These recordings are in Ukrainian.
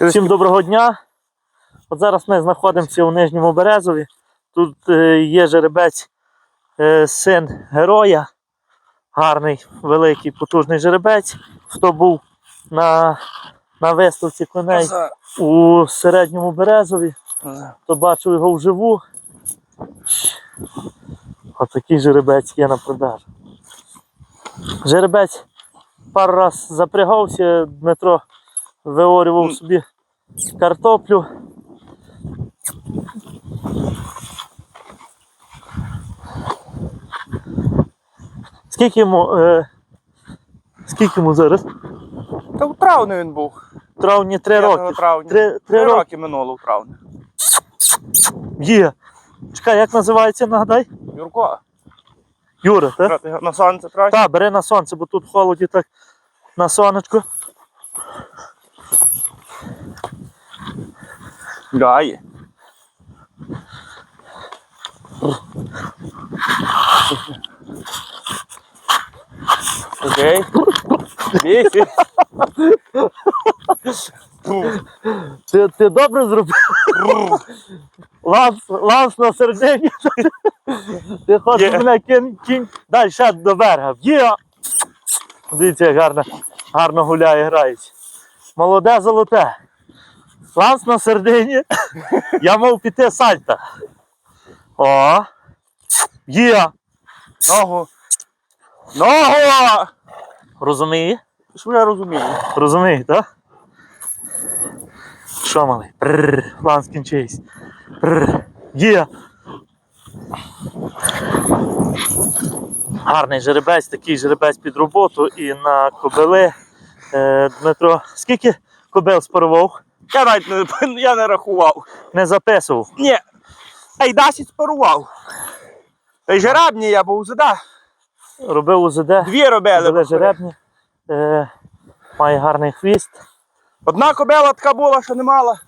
Всім доброго дня. От зараз ми знаходимося у Нижньому Березові. Тут е, є жеребець е, син героя. Гарний, великий, потужний жеребець. Хто був на, на виставці коней у середньому Березові, то бачив його вживу. Отакий жеребець є на продажу. Жеребець пару раз запрягався, Дмитро виорював собі картоплю. Скільки йому, е, скільки йому зараз? Та у травні він був. В травні три роки. травня. Три, три Три роки. роки минуло у травні. Є. Чекай, як називається, нагадай? Юрко, Юра, так? брати на сонце трохи. Так, бери на сонце, бо тут в холоді так на сонечко. Гає. Окей. Вісі. Ти, ти добре зробив? Ланс, ланс на середині. Ти хочеш Є. мене кінь, кінь. Дай ще до берега. Є. Дивіться, як гарно, гарно гуляє, грається. Молоде золоте. Ланс на середині. Я мав піти сальта. О. Є. Ногу. Ногу! Розуміє? Що я розумію? Розуміє, так? Що малий? Прррр, план скінчився. Прррр. Є. Гарний жеребець, такий жеребець під роботу і на кобили. Е, Дмитро, скільки кобил спарував? Я навіть не, я не рахував. Не записував. Ні. Та й 10 спарував. Та й жеребні я був зада. Робив УЗД. Дві робили. Були жеребні. Е, має гарний хвіст. Одна кобила така була, що не мала.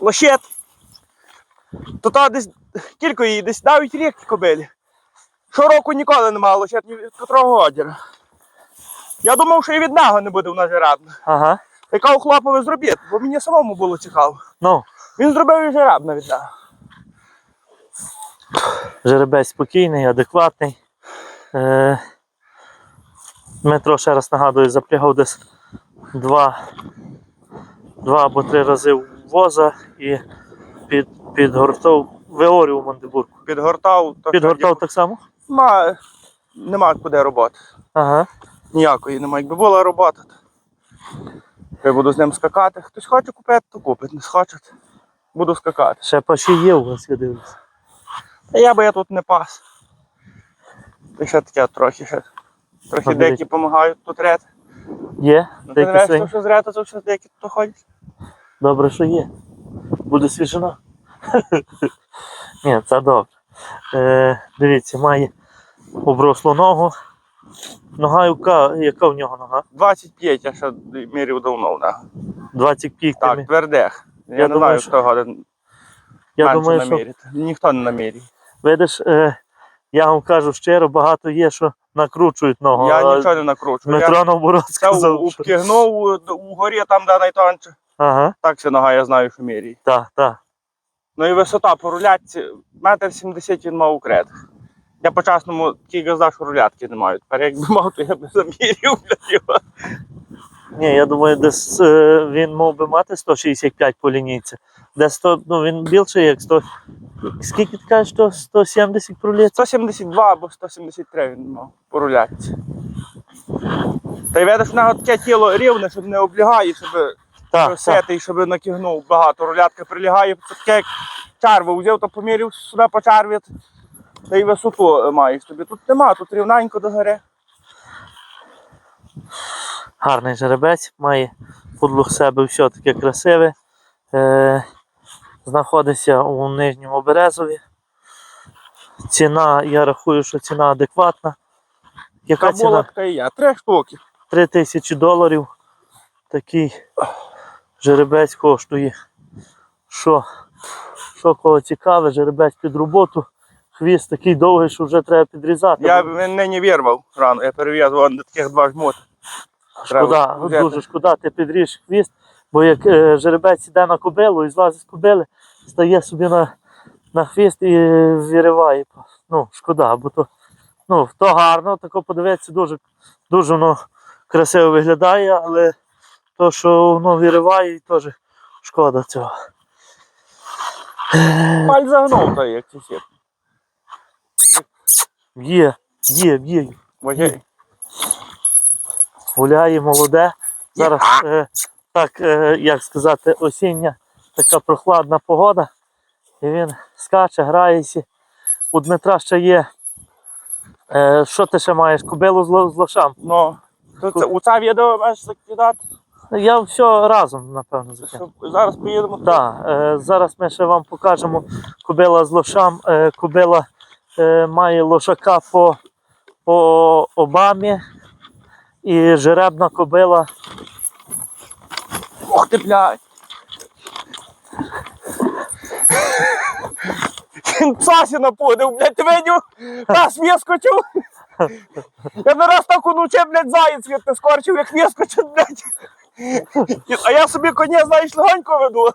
Лощет. То та десь кілько її, десь навіть рік кобилі. Щороку ніколи не мала лощет ні від котрого одіра. Я думав, що і від нього не буде в нас жеребна. Ага. Яка у хлопове зробити, бо мені самому було цікаво. Ну, Він зробив і жеребна від нього. Жеребець спокійний, адекватний. Е, Дмитро ще раз нагадую, запрягав десь два, два або три рази в воза і під, підгортав, виорював мандибурку. Підгортав, то Підгортав так само? Ма, нема куди роботи. Ага. Ніякої нема. Якби була робота, то я буду з ним скакати. Хтось хоче купити, то купить, не схоче. Буду скакати. Ще паші є у вас, я дивлюсь. Та я би я тут не пас. Та ще таке трохи ще. Трохи деякі допомагають тут ред. Є? Ну, ти знаєш, що з рета, то все деякі тут ходять. Добре, що є. Буде свіжина. Ні, це добре. Е, дивіться, має оброслу ногу. Нога яка, яка в нього нога? 25 я ще мірів давно. Да. 20 пік. Так, твердих. Я, Я не думаю, знаю, що- хто годин Я менше думаю, що. Ніхто не наміряє. видиш, е, я вам кажу щиро, багато є, що накручують ногу. Я а нічого не накручую. Дмитро Я наоборот це сказав. що... обтягнув угорі, там, де найтонче. Ага, Так вся нога, я знаю, що міряє. так, так. Ну і висота по рулятці, метр сімдесят він мав укрет. Я по часному такий газда, що рулятки не маю. Тепер якби мав, то я б замірів його. Ні, я думаю, десь е, він мав би мати 165 по лінійці. Десь 100, ну він більше як 100. Скільки ти кажеш, що 170 проліт? 172 або 173 він мав по рулятці. Та й видиш, в нього таке тіло рівне, щоб не облягає, щоб Так, так. сети, щоб накигнув багато. Рулятка прилягає, це таке як чарву взяв, то поміряв себе по чарві, та й висоту е, маєш собі. Тут нема, тут рівненько до гори. Гарний жеребець, має подлуг себе все таке красиве. Е, знаходиться у нижньому березові. Ціна, я рахую, що ціна адекватна. Яка була ціна? така і є. Три штуки. 3 тисячі доларів. Такий жеребець коштує. Що? Що кого цікаве, жеребець під роботу. Хвіст такий довгий, що вже треба підрізати. Я нині вірвав рано, я перев'язував на таких два жмоти. Шкода, взяти. дуже шкода, ти підріж хвіст. Бо як е, жеребець іде на кобилу і злазить з кобили, стає собі на, на хвіст і вириває. Ну, шкода, бо то, ну, то гарно, тако подивитися, дуже, дуже воно красиво виглядає, але то, що воно вириває, теж шкода цього. Паль загнув той, як сусід. Є, є, є. Боже. гуляє, молоде. Зараз, е, так, е, як сказати, осіння така прохладна погода. І він скаче, грається. У Дмитра ще є. Е, що ти ще маєш? Кобилу з, з лошам. Ну, то це, у це відео маєш закидати, Я все разом, напевно, закину. зараз поїдемо. Так, е, зараз ми ще вам покажемо кобила з лошам. Е, кобила має лошака по, по Обамі. І жеребна кобила Ох ти, блядь. Сасі напудив, блядь, ти видів? Раз вискочив. Я не раз так уноче, блядь, заєць від не скорчив, як вискочив, блядь. А я собі коня, знаєш, легонько веду.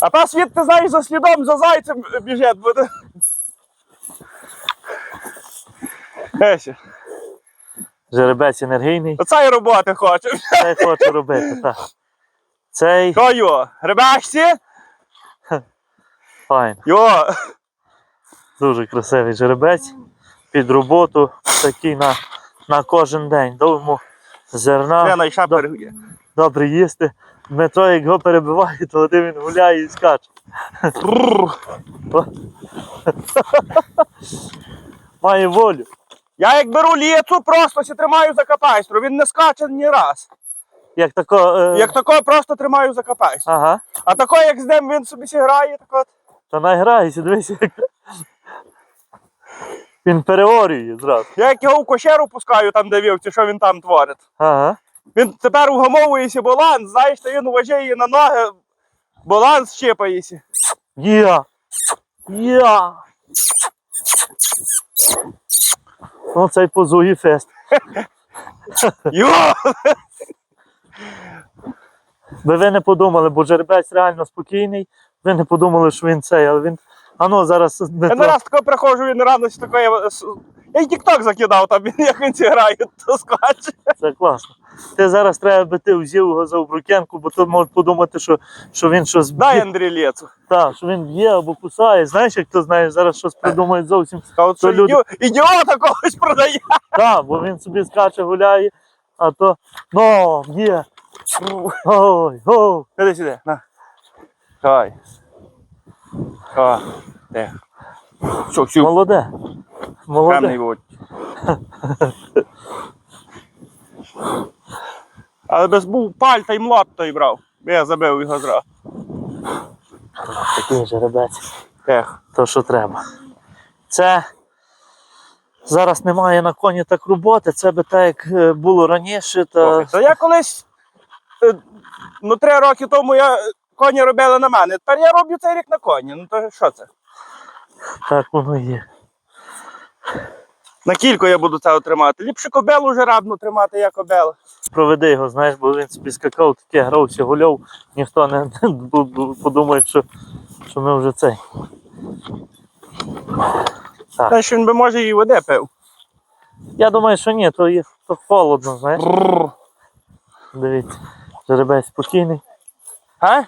А та світ, ти знаєш, за слідом за зайцем біжить буде. Есі, жеребець енергійний. оце і роботи хочу. Цей хоче робити, так. Цей Що йо? Ребячці? файн. Йо. Дуже красивий жеребець. Під роботу такий на, на кожен день. Довго Я зерна, найша до- перегує. добре їсти. Дмитро, як його перебиває, то один він гуляє і скаче. Має волю. Я як беру ліцу, просто сі тримаю за капайстру. Він не скаче ні раз. Як тако. Е... Як такого просто тримаю за капайстру. Ага. А тако, як з ним він собі грає, так от. Та найграється, дивися. Як... Він переорює зразу. Я як його в кошеру пускаю там, де вівці, що він там творить. Ага. Він тепер угамовується баланс, знаєш, то він уважає її на ноги, баланс щепається. Я. Я. Ну, цей позує фест. Йо! Би ви не подумали, бо жеребець реально спокійний. Ви не подумали, що він цей, але він. А ну зараз не Я не раз тако приходжу, він рано такої. Я й тік-ток закидав там, він- як він грає, то скаче. це класно. Ти зараз треба би ти взяв його за обрукенку, бо то можуть подумати, що, що він щось Дай б'є. Андрій Лєцу. Так, що він б'є або кусає. Знаєш, як ти знаєш, зараз щось придумають зовсім. А що люди- ідіота когось продає. Так, бо він собі скаче, гуляє, а то ну, б'є. Ой, ой. Іди сюди, на. Все, все, Молоде. Молоде. будь. Але без був паль та й млот той брав. Я забив його зразу. Такий жеребець. Ех. то, що треба. Це зараз немає на коні так роботи, це би так як е, було раніше, та Та я колись, е, ну три роки тому я коні робили на мене. Тепер я роблю цей рік на коні. Ну то що це? так воно є. На кілько я буду це тримати. Ліпше кобелу жеребну тримати, як кобела. Проведи його, знаєш, бо він собі скакав, таке грався, гуляв, ніхто не подумає, що, що ми вже цей. Та що він би може і води пив. Я думаю, що ні, то є то холодно, знаєш. Бррр. Дивіться, жеребець спокійний. А?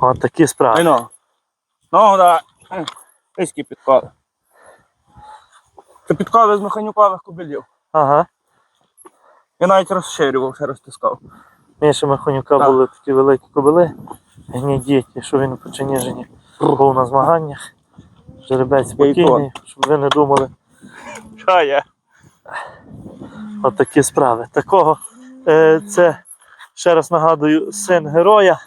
От такі справи. Айно. Ну, да. Низькі підкови. Це підкови з механюкових кобилів. Ага. Я навіть розширював, ще розтискав. Міша Механюка Так. були такі великі кобили, гнідіті, що він у Печеніжині був на змаганнях. Жеребець спокійний, щоб ви не думали. Що є? От справи. Такого е, це, ще раз нагадую, син героя.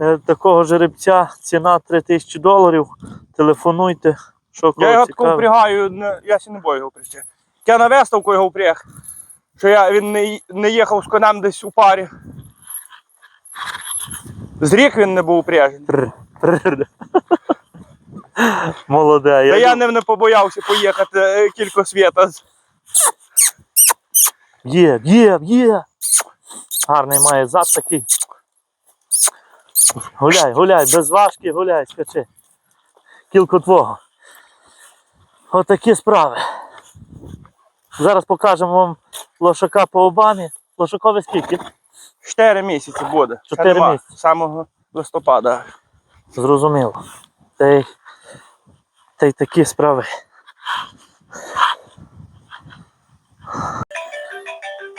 Е, такого жеребця ціна 3000 доларів. Телефонуйте, що Я його таку впрягаю, не, я ще не бою його впрягти. Я на виставку його впряг. Що я, він не, не їхав з конем десь у парі. З рік він не був упряжений. Молоде. Та Я, я не, не побоявся поїхати е, кілька світа. Є, є, є. Гарний має зад такий. Гуляй, гуляй, без важки, гуляй, скачи. Кілко твого. Отакі справи. Зараз покажемо вам лошака по Обамі. Лошакові скільки? Чотири місяці буде. Ще Чотири місяці. З Самого листопада. Зрозуміло. Та й, та й такі справи.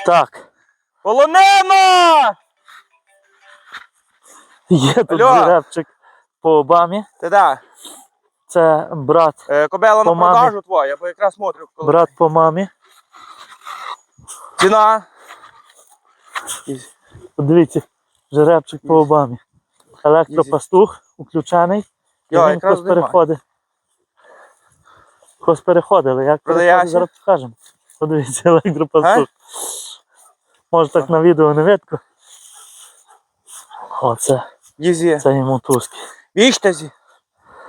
Так, Полонено! є тут Алло. жеребчик по Обамі. Ти да. Це брат, Е, Кобела на По мамі. продажу твоя, бо якраз смотрю. коли- брат по мамі. Ціна. Подивіться, жеребчик по Обамі. Електропастух включений. Йо, він якраз переходить. Хтось переходили. Як переходить, зараз покажемо. Подивіться, електропастух. Може так на відео не видко. Оце, це йому туски. Віштазі.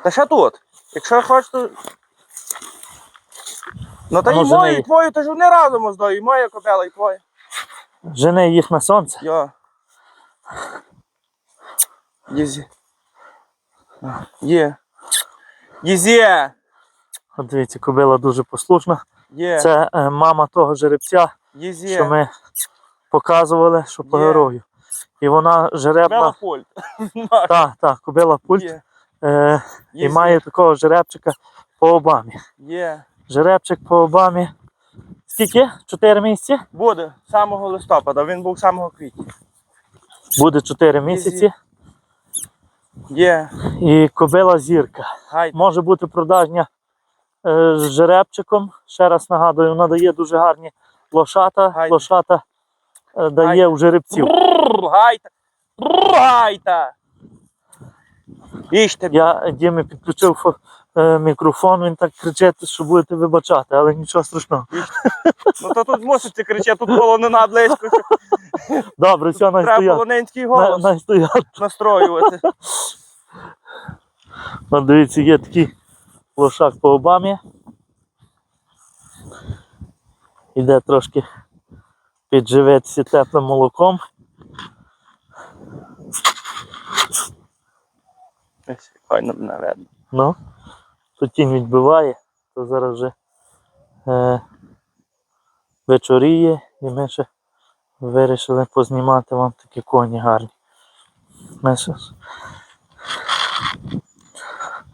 Та що тут? Якщо хочеш, то. Ну та А ну, і твою, то ж вони разом здаю. І моя кобела, і твоя. Жени їх на сонце. Йо. Їзі. А, Є. Їзі. От дивіться, кобила дуже послушна. Є. Це е, мама того жеребця, Їзі. що ми показували, що по Є. герою. І вона жеребна. Кобела пульт. Так, так, кобила пульт. Є. Е, і має такого жеребчика по Обамі. Є. Жеребчик по Обамі. Скільки? Чотири місяці? Буде з самого листопада, він був самого квітня. Буде чотири місяці. Є. І кобила зірка. Гай. Може бути продажня е, з жеребчиком. Ще раз нагадую, вона дає дуже гарні лошата. Гайда. Лошата е, дає Гайда. в жеребців. Бррр, Гайта. Бррр, Гайта. Іжте. Я Дімі підключив е, мікрофон, він так кричить, що будете вибачати, але нічого страшного. Ну то тут мусите кричати, тут полонина близько. Добре, все, Треба найстояти. полонинський голос Найстояти. настроювати. От дивіться, є такий лошак по Обамі. Іде трошки підживеться теплим молоком. Ось, Файно мене видно. Ну, тут тінь відбиває, то зараз вже е, вечоріє і ми ще вирішили познімати вам такі коні гарні. Ми ще...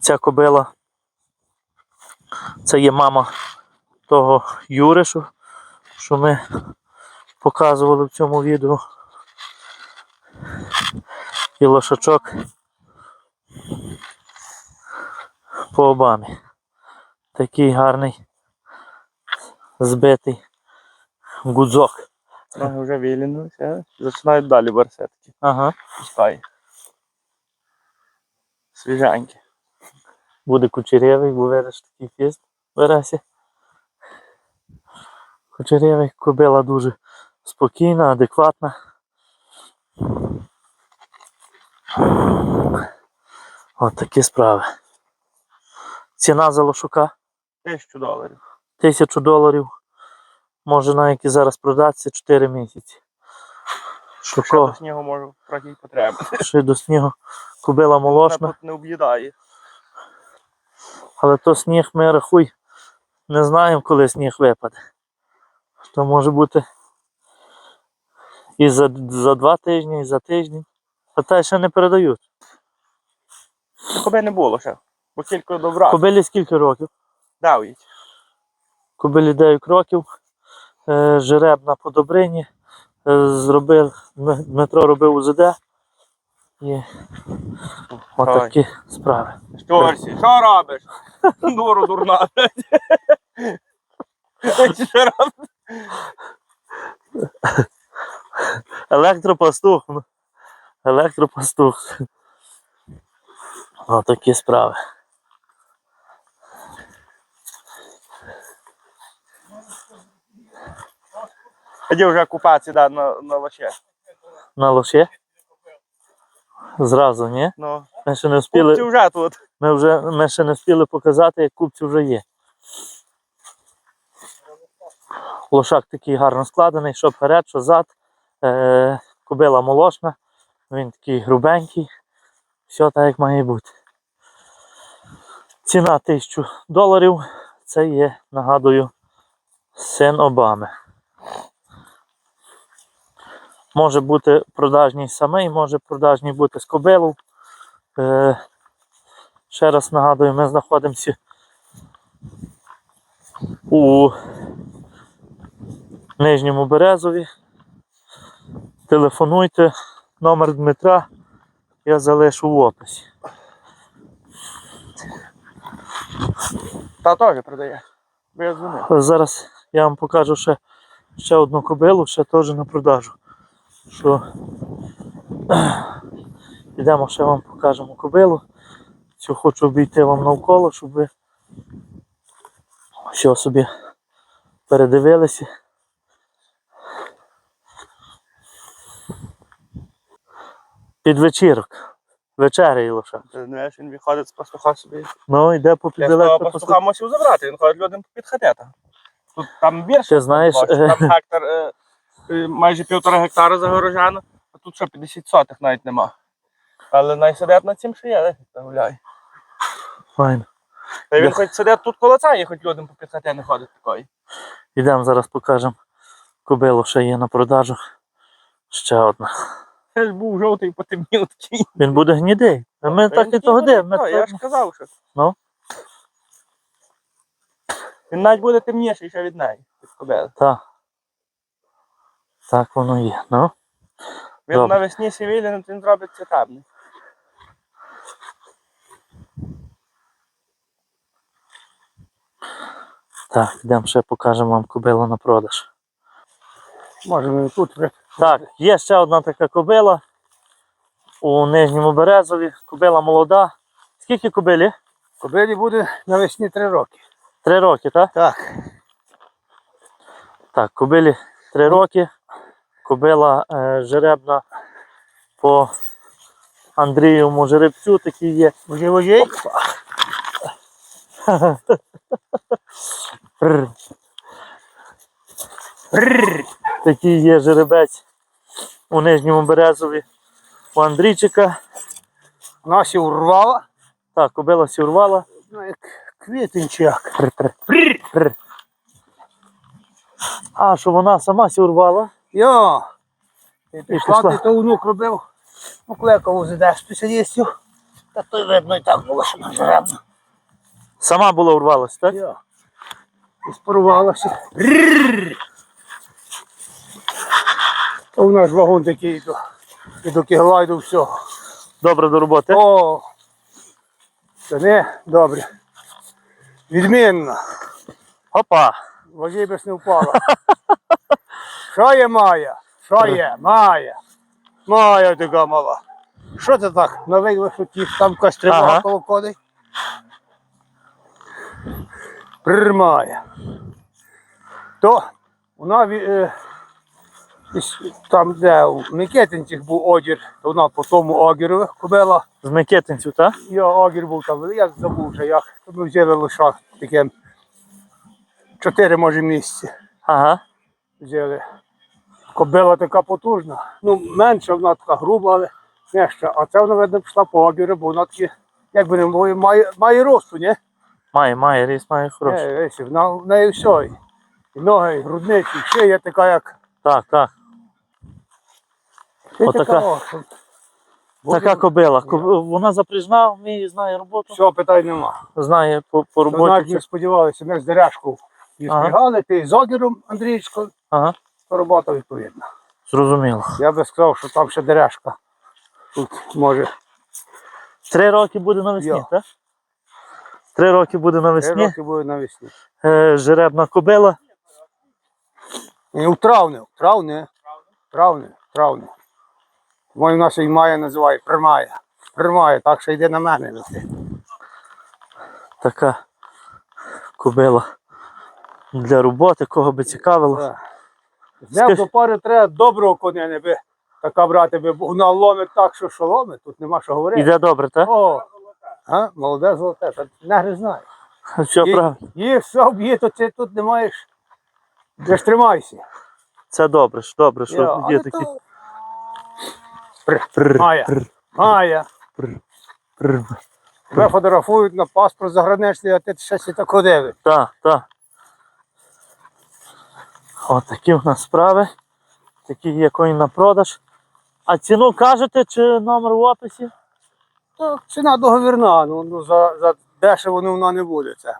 Ця кобила, це є мама того Юри, що, що ми показували в цьому відео. І лошачок по Обамі. Такий гарний збитий гудзок. Ноги вже вилінулися, починають далі барсетки. Ага. Пускай. Свіжанькі. Буде кучерявий, бо видиш такий фіст. Вирасі. Кучерявий, кобила дуже спокійна, адекватна. От такі справи. Ціна за лошука Тисячу доларів. тисячу доларів. Може навіть і зараз продатися 4 місяці. Ще до снігу можу трохи й потреби. ще до снігу кобила молочна. Вона тут не об'їдає. Але то сніг ми рахуй, не знаємо, коли сніг випаде. То може бути і за, за два тижні, і за тиждень. А та ще не передають. Коби не було ще. Бо тільки добра. Кобилі скільки років? Давить. Кобилі 9 років. Е, жереб на подобрині. Е, зробив, Дм- Дмитро робив УЗД. І отакі справи. Шторсі, що робиш? Дуру дурна. Електропастух. Електропастух. Отакі справи. Тоді вже купатися да, на, на лоще. На лоші? Зразу, ні? Ну, Ми ще не купці встигли, вже тут. Ми, вже, ми ще не встигли показати, як купці вже є. Лошак такий гарно складений, що вперед, що зад. Е, кобила молочна, він такий грубенький. Все так, як має бути. Ціна 1000 доларів. Це є, нагадую, син Обами. Може бути продажній самий, може продажній бути з кобилу. Е, ще раз нагадую, ми знаходимося у Нижньому Березові. Телефонуйте, номер Дмитра я залишу в описі. Та теж продає. Я. Зараз я вам покажу ще, ще одну кобилу, ще теж на продажу. Що Підемо ще вам покажемо кобилу. Цю хочу обійти вам навколо, щоб ви все собі передивилися. Під вечірок. Вечеря лише. Ти знаєш, він виходить з пастуха собі. Ну, йде по того піделектро пастуха мусив забрати, він ходить людям під хатета. Тут там більше. Ти знаєш, бачиш, там гектар, е, е, майже півтора гектара загорожено, а тут що 50 сотих навіть нема. Але найсидять на цим, що є, де та гуляй. Файно. Та він Я- хоч сидить тут коло цієї, хоч людям по підхати не ходить такої. Ідемо зараз покажемо. Кобилу ще є на продажу. Ще одна. Це ж був жовтий потемнів такий. Він буде гнідий. А ми Та так і того дивимо. буде, Я ж казав, що. Ну. Він навіть буде темніший ще від неї. від кобили. Так. Так воно є. Ну. Він Добре. навесні сівілі, він зробиться темний. Так, йдемо ще покажемо вам кобилу на продаж. Можемо тут. Так, є ще одна така кобила у Нижньому Березові. Кобила молода. Скільки кобилі? Кобилі буде навесні три роки. Три роки, так? Так. Так, кобилі три роки. Кобила е, жеребна по Андрієвому жеребцю такий є. Вожей? Рр. Такий є жеребець у Нижньому Березові у Андрійчика. Нас урвала. Так, кобила сірвала. Ну, як квітенчак. А, що вона сама сірвала? Йо. Ти пішла, ти то внук робив. Покликав ЗД спеціалістів. Та то видно і так було, що нажеребно. Сама була урвалась, так? Йо. І спорувалася. То у нас вагон такий до, і до кігла, і до всього. Добре до роботи. О, це не добре. Відмінно. Опа! Ваги без не впала. Що є Майя? Що є? Майя. Майя така мала. Що це так? На висоті там кострива Ага. коло ходить? Прирмає. То вона е, там, де у Микетинцях був огір, то вона по тому огірові кобила. З Микитинцю, так? Я огір був там, я забув вже як. То Ми взяли лише таке чотири може місяці Ага. взяли. Кобила така потужна. Ну, менша, вона така груба, але нижча. А це вона, видно, пішла по огіру, бо вона такі, як би не мовив, має, має росту, ні? Має, має, ріс має хороший. Е, весь, вона, в неї все. І, і ноги, і грудниці, і шия така, як. Так, так. Ти Отака. така, о, Така кобила. Коб- Вона запряжна, вміє, знає роботу, Всього питань нема. знає по, по То навіть не сподівалися, ми з дережку Ага. відстрігали, ти з огіром, Андрійсько, Ага, то робота відповідна. зрозуміло. Я би сказав, що там ще дережка. Тут може Три роки буде навесні, Йо. так? Три роки буде три роки буде навесні. Е, жеребна кобила. У травні, у травні, травні, травні. Мой нас і має називає примає. Примає, так що йде на мене. Така кобила для роботи, кого би цікавило. Так. Днем до пари треба доброго коня, не би така брати, би вона ломить так, що що ломить, тут нема що говорити. Іде добре, так? О, А? Молоде золоте, та не знає. Все Їх- правильно. Їх все вб'є, то ти тут не маєш. Де ж тримайся. Це добре, що добре, що є такі. Мая. Тебе фотографують на паспорт заграничний, а ти ще так ходив. Так, так. От такі в нас справи. Такі є коні на продаж. А ціну кажете чи номер в описі? То ціна договірна, ну, ну за, за дешево ну, вона не буде. Це.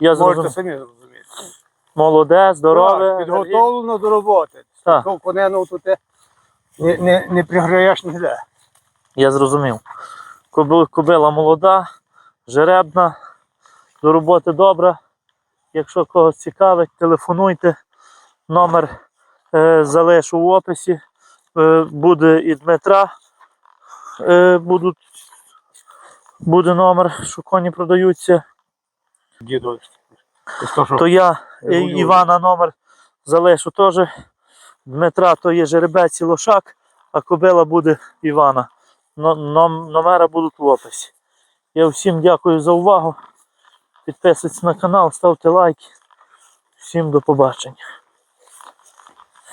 Я Можете зрозумів. самі зрозуміти. Молоде, здорове. Так, Підготовлено до роботи. Так. Такого коня ну, тут ти не, не, не приграєш ніде. Я зрозумів. Коби- Кобила молода, жеребна, до роботи добра. Якщо когось цікавить, телефонуйте. Номер е, залишу в описі. Е, буде і Дмитра. Е, будуть, буде номер, що коні продаються. Діду. То, що То я Я е, Івана номер залишу теж. Дмитра то є жеребець і лошак, а кобила буде Івана. Номера будуть в описі. Я всім дякую за увагу. Підписуйтесь на канал, ставте лайки. Всім до побачення.